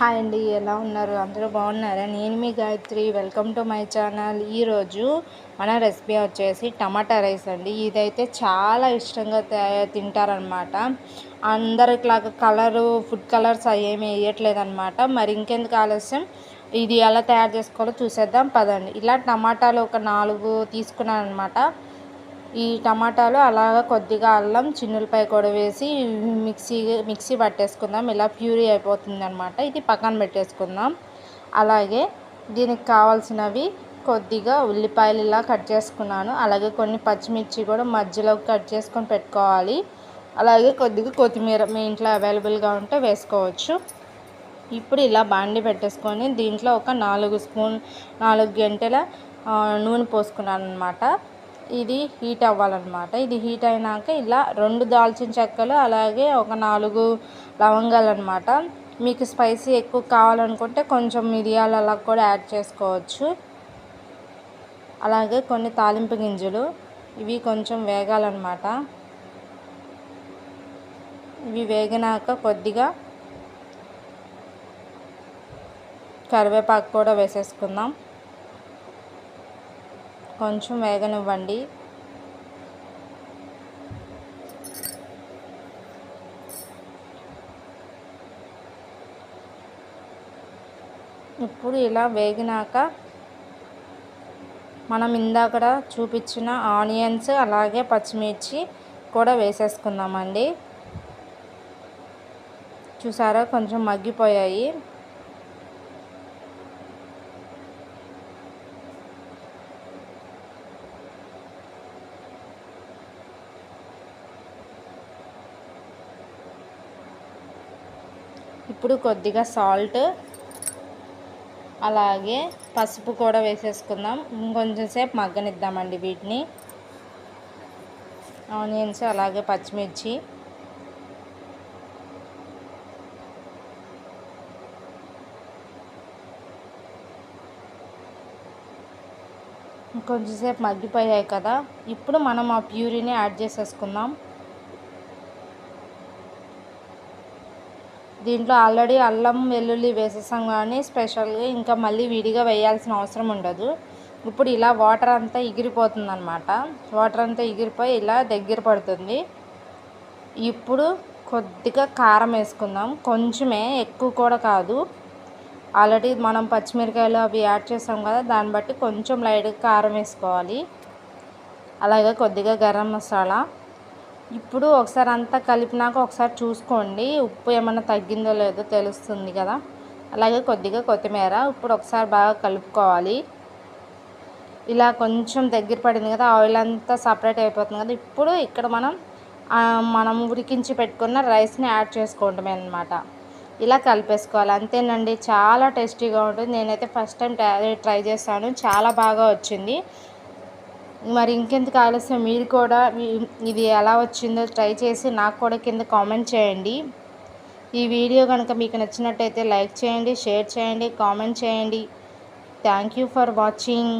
Hi అండి ఎలా ఉన్నారు? అందరూ బాగున్నారా? నేను మీ Gayatri. Welcome to my channel ఈరోజు మన రెసిపీ వచ్చేసి టమాటా రైస్ అండి. ఇదైతే చాలా ఇష్టంగా తింటారనమాట అందరిలాగా కలరు ఫుడ్ కలర్స్ ఏమి వేయట్లేదనమాట మరి ఇంకెందుకు ఆలస్యం? ఇది ఎలా తయారు చేసుకోవాలో చూసేద్దాం. పదండి. ఇలా టమాటాలు ఒక నాలుగు తీసుకున్నాను అనమాట ఈ టమాటాలు అలాగ కొద్దిగా అల్లం చిన్నులపై కూడా వేసి మిక్సీ మిక్సీ పట్టేసుకుందాం. ఇలా ప్యూరీ అయిపోతుంది అనమాట ఇది పక్కన పెట్టేసుకుందాం. అలాగే దీనికి కావాల్సినవి కొద్దిగా ఉల్లిపాయలు ఇలా కట్ చేసుకున్నాను. అలాగే కొన్ని పచ్చిమిర్చి కూడా మధ్యలో కట్ చేసుకొని పెట్టుకోవాలి. అలాగే కొద్దిగా కొత్తిమీర మీ ఇంట్లో అవైలబుల్గా ఉంటే వేసుకోవచ్చు. ఇప్పుడు ఇలా బాండి పెట్టేసుకొని దీంట్లో ఒక నాలుగు స్పూన్ నాలుగు గంటల నూనె పోసుకున్నాను అనమాట ఇది హీట్ అవ్వాలన్నమాట. ఇది హీట్ అయినాక ఇలా రెండు దాల్చిన చెక్కలు అలాగే ఒక నాలుగు లవంగాలు అనమాట మీకు స్పైసీ ఎక్కువ కావాలనుకుంటే కొంచెం మిరియాలు అలా కూడా యాడ్ చేసుకోవచ్చు. అలాగే కొన్ని తాలింపు గింజలు ఇవి కొంచెం వేగాలన్నమాట. ఇవి వేగినాక కొద్దిగా కరివేపాకు కూడా వేసేసుకుందాం. కొంచెం వేగనివ్వండి. ఇప్పుడు ఇలా వేగినాక మనం ఇందాక చూపించిన ఆనియన్స్ అలాగే పచ్చిమిర్చి కూడా వేసేసుకుందామండి. చూసారా? కొంచెం మగ్గిపోయాయి. ఇప్పుడు కొద్దిగా సాల్ట్ అలాగే పసుపు కూడా వేసేసుకుందాం. ఇంకొంచెం సేపు మగ్గనిద్దామండి వీటిని. ఆనియన్స్ అలాగే పచ్చిమిర్చి. కొంచెంసేపు మగ్గిపోయాయి కదా. ఇప్పుడు మనం ఆ ప్యూరీని యాడ్ చేసేసుకుందాం. దీంట్లో ఆల్రెడీ అల్లం వెల్లుల్లి వేసేసాం కానీ స్పెషల్గా ఇంకా మళ్ళీ విడిగా వేయాల్సిన అవసరం ఉండదు. ఇప్పుడు ఇలా వాటర్ అంతా ఎగిరిపోతుంది అనమాట వాటర్ అంతా ఎగిరిపోయి ఇలా దగ్గర పడుతుంది. ఇప్పుడు కొద్దిగా కారం వేసుకుందాం. కొంచెమే ఎక్కువ కూడా కాదు. ఆల్రెడీ మనం పచ్చిమిరకాయలు అవి యాడ్ చేసాం కదా దాన్ని బట్టి కొంచెం లైట్గా కారం వేసుకోవాలి. అలాగే కొద్దిగా గరం మసాలా. ఇప్పుడు ఒకసారి అంతా కలిపినాక ఒకసారి చూసుకోండి. ఉప్పు ఏమైనా తగ్గిందో లేదో తెలుస్తుంది కదా. అలాగే కొద్దిగా కొత్తిమీర ఇప్పుడు ఒకసారి బాగా కలుపుకోవాలి. ఇలా కొంచెం దగ్గర పడింది కదా ఆయిల్ అంతా సపరేట్ అయిపోతుంది కదా. ఇప్పుడు ఇక్కడ మనం మనం ఉడికించి పెట్టుకున్న రైస్ని యాడ్ చేసుకోవటమే అనమాట ఇలా కలిపేసుకోవాలి. అంతేనండి చాలా టేస్టీగా ఉంటుంది. నేనైతే ఫస్ట్ టైం ట్రై చేస్తాను చాలా బాగా వచ్చింది. మరి ఇంకెందుకు ఆలస్యం? మీరు కూడా ఇది ఎలా వచ్చిందో ట్రై చేసి నాకు కూడా కింద కామెంట్ చేయండి. ఈ వీడియో కనుక మీకు నచ్చినట్టయితే లైక్ చేయండి షేర్ చేయండి కామెంట్ చేయండి. Thank you for watching.